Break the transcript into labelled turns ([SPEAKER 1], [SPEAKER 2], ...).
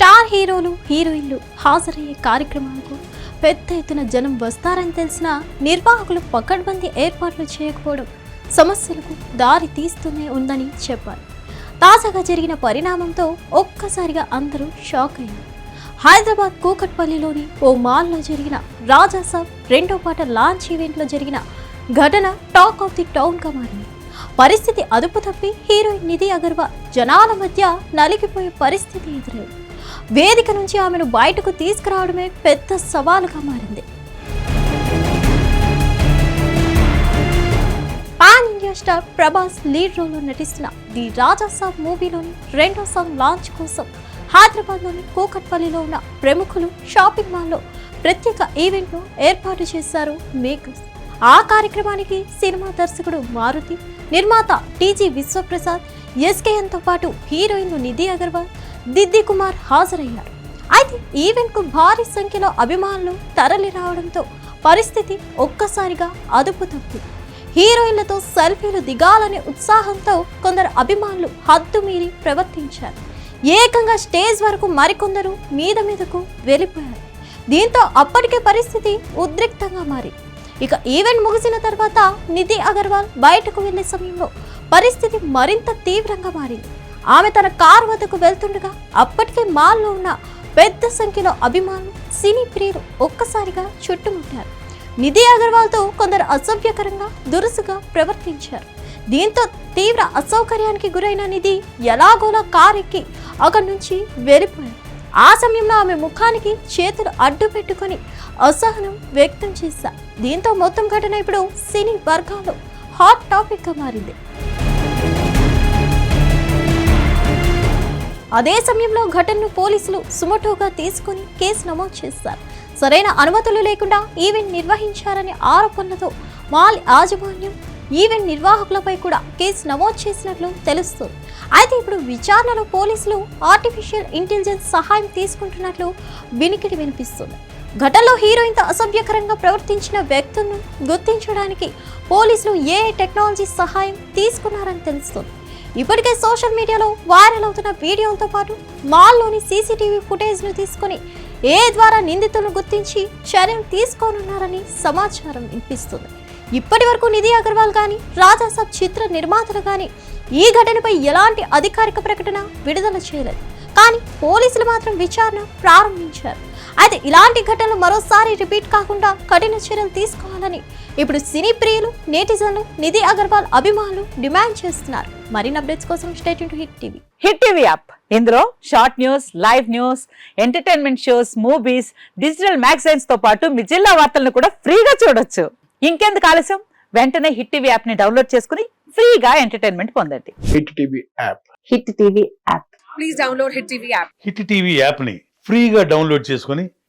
[SPEAKER 1] Star హీరోలు హీరోయిన్లు హాజరయ్యే కార్యక్రమాలకు పెద్ద ఎత్తున జనం వస్తారని తెలిసినా నిర్వాహకులు పకడ్బందీ ఏర్పాట్లు చేయకపోవడం సమస్యలకు దారి తీస్తూనే ఉందని చెప్పారు. తాజాగా జరిగిన పరిణామంతో ఒక్కసారిగా అందరూ షాక్ అయ్యారు. హైదరాబాద్ కూకట్పల్లిలోని ఓ మాల్లో జరిగిన రాజాసాబ్ రెండో పాట లాంచ్ ఈవెంట్లో జరిగిన ఘటన టాక్ ఆఫ్ ది టౌన్గా మారింది. పరిస్థితి అదుపు తప్పి హీరోయిన్ నిధి అగర్వాల్ జనాల మధ్య నలిగిపోయే పరిస్థితి ఎదురైంది. వేదిక నుంచి ఆమెను బయటకు తీసుకురావడమే పెద్ద సవాలుగా మారింది. Pan India star Prabhas lead రోల్లో నటిస్తున్న ది రాజాసాబ్ మూవీలోని రెండో సాంగ్ లాంచ్ కోసం హైదరాబాద్లోని కూకట్పల్లిలో ఉన్న ప్రముఖులు షాపింగ్ మాల్లో ప్రత్యేక ఈవెంట్ను ఏర్పాటు చేశారు మేకర్స్ ఆ కార్యక్రమానికి సినిమా దర్శకుడు మారుతి నిర్మాత టీజీ విశ్వప్రసాద్ ఎస్కేఎన్తో పాటు హీరోయిన్లు నిధి అగర్వాల్ దిద్ది కుమార్ హాజరయ్యారు. అయితే ఈవెంట్కు భారీ సంఖ్యలో అభిమానులు తరలి రావడంతో పరిస్థితి ఒక్కసారిగా అదుపు తప్పింది హీరోయిన్లతో సెల్ఫీలు దిగాలనే ఉత్సాహంతో కొందరు అభిమానులు హద్దు మీరి ప్రవర్తించారు. ఏకంగా స్టేజ్ వరకు మరికొందరు మీద మీదకు వెళ్ళిపోయారు. దీంతో అప్పటికే పరిస్థితి ఉద్రిక్తంగా మారి. ఇక ఈవెంట్ ముగిసిన తర్వాత నితి అగర్వాల్ బయటకు వెళ్ళే సమయంలో పరిస్థితి మరింత తీవ్రంగా మారింది. ఆమె తన కారు వద్దకు వెళ్తుండగా అప్పటికే మాల్లో ఉన్న పెద్ద సంఖ్యలో అభిమానులు సినీ ప్రియులు ఒక్కసారిగా చుట్టుముట్టారు. నిధి అగర్వాల్తో కొందరు అసభ్యకరంగా దురుసుగా ప్రవర్తించారు. దీంతో తీవ్ర అసౌకర్యానికి గురైన నిధి ఎలాగోలా కారెక్కి అక్కడి నుంచి వెళ్ళిపోయారు. ఆ సమయంలో ఆమె ముఖానికి చేతులు అడ్డు పెట్టుకొని అసహనం వ్యక్తం చేశారు. దీంతో మొత్తం ఘటన ఇప్పుడు సినీ వర్గాల్లో హాట్ టాపిక్గా మారింది. అదే సమయంలో ఘటనను పోలీసులు సుమటోగా తీసుకుని కేసు నమోదు చేశారు. సరైన అనుమతులు లేకుండా ఈవెంట్ నిర్వహించారనే ఆరోపణలతో మాల్ యాజమాన్యం ఈవెంట్ నిర్వాహకులపై కూడా కేసు నమోదు చేసినట్లు తెలుస్తుంది. అయితే ఇప్పుడు విచారణలో పోలీసులు ఆర్టిఫిషియల్ ఇంటెలిజెన్స్ సహాయం తీసుకుంటున్నట్లు వినికిడి వినిపిస్తుంది. ఘటనలో హీరోయిన్తో అసభ్యకరంగా ప్రవర్తించిన వ్యక్తులను గుర్తించడానికి పోలీసులు ఏ టెక్నాలజీ సహాయం తీసుకున్నారని తెలుస్తుంది. ఇప్పటికే సోషల్ మీడియాలో వైరల్ అవుతున్న వీడియోలతో పాటు మాల్లోని సీసీటీవీ ఫుటేజ్ను తీసుకొని ఏ ద్వారా నిందితులను గుర్తించి చర్యలు తీసుకోనున్నారని సమాచారం వినిపిస్తుంది. ఇప్పటి వరకు నిధి అగర్వాల్ కానీ రాజాసాబ్ చిత్ర నిర్మాతలు కానీ ఈ ఘటనపై ఎలాంటి అధికారిక ప్రకటన విడుదల చేయలేదు. కానీ పోలీసులు మాత్రం విచారణ ప్రారంభించారు. అయితే ఇలాంటి ఘటనలు మరోసారి రిపీట్ కాకుండా కఠిన చర్యలు తీసుకోవాలని ఇప్పుడు సినీ ప్రియులు నేటిజన్లు నిధి అగర్వాల్ అభిమానులు డిమాండ్ చేస్తున్నారు. మరిన్ని అప్డేట్స్ కోసం state to Hit TV.
[SPEAKER 2] Hit TV app. ఇందులో short news live news entertainment shows movies digital మ్యాగజైన్స్తో పాటు మీ జిల్లా వార్తలను కూడా ఫ్రీగా చూడొచ్చు. ఇంకెందుకు ఆలస్యం? వెంటనే హిట్ టీవీ యాప్ని డౌన్లోడ్ చేసుకుని ఫ్రీగా ఎంటర్టైన్మెంట్ పొందండి.
[SPEAKER 3] Hit TV app.
[SPEAKER 2] Hit TV app.
[SPEAKER 4] Please download Hit TV app.
[SPEAKER 5] Hit TV యాప్ని ఫ్రీగా డౌన్లోడ్ చేసుకొని